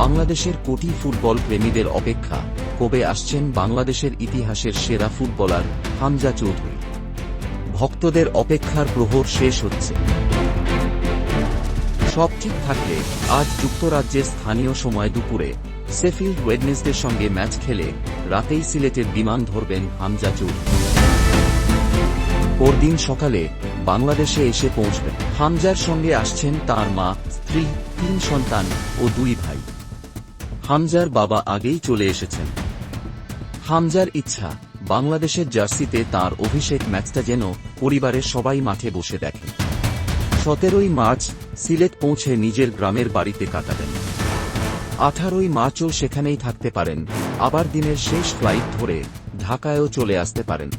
বাংলাদেশের কোটি ফুটবল প্রেমীদের অপেক্ষা, কবে আসছেন বাংলাদেশের ইতিহাসের সেরা ফুটবলার হামজা চৌধুরী। ভক্তদের অপেক্ষার প্রহর শেষ হচ্ছে। সব ঠিক থাকলে আজ যুক্তরাজ্যের স্থানীয় সময় দুপুরে সেফিল্ড ওয়েডনেসদের সঙ্গে ম্যাচ খেলে রাতেই সিলেটের বিমান ধরবেন হামজা চৌধুরী। পরদিন সকালে বাংলাদেশে এসে পৌঁছবেন। হামজার সঙ্গে আসছেন তার মা, স্ত্রী, তিন সন্তান ও দুই ভাই। হামজার বাবা আগেই চলে এসেছেন। হামজার ইচ্ছা, বাংলাদেশের জার্সিতে তার অভিষেক ম্যাচটা যেন পরিবারের সবাই মাঠে বসে দেখে। সতেরোই মার্চ, সিলেট পৌঁছে নিজের গ্রামের বাড়িতে কাটাবেন আঠারোই মার্চও সেখানেই থাকতে পারেন, আবার দিনের শেষ ফ্লাইট ধরে ঢাকায়ও চলে আসতে পারেন।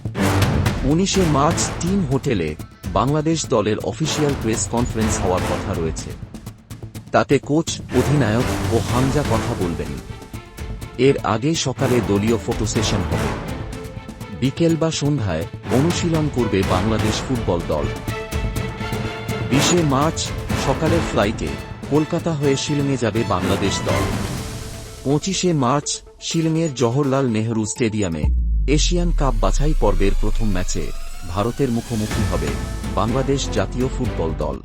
উনিশে মার্চ টিম হোটেলে বাংলাদেশ দলের অফিসিয়াল প্রেস কনফারেন্স হওয়ার কথা রয়েছে। তাতে কোচ, অধিনায়ক ও হামজা কথা বলবেন। এর আগে সকালে দলীয় ফটো সেশন হবে। বিকেল বা সন্ধ্যায় অনুশীলন করবে বাংলাদেশ ফুটবল দল। বিশে মার্চ সকালের ফ্লাইটে কলকাতা হয়ে শিলংয়ে যাবে বাংলাদেশ দল। পঁচিশে মার্চ শিলংয়ের জওহরলাল নেহরু স্টেডিয়ামে এশিয়ান কাপ বাছাই পর্বের প্রথম ম্যাচে ভারতের মুখোমুখি হবে বাংলাদেশ জাতীয় ফুটবল দল।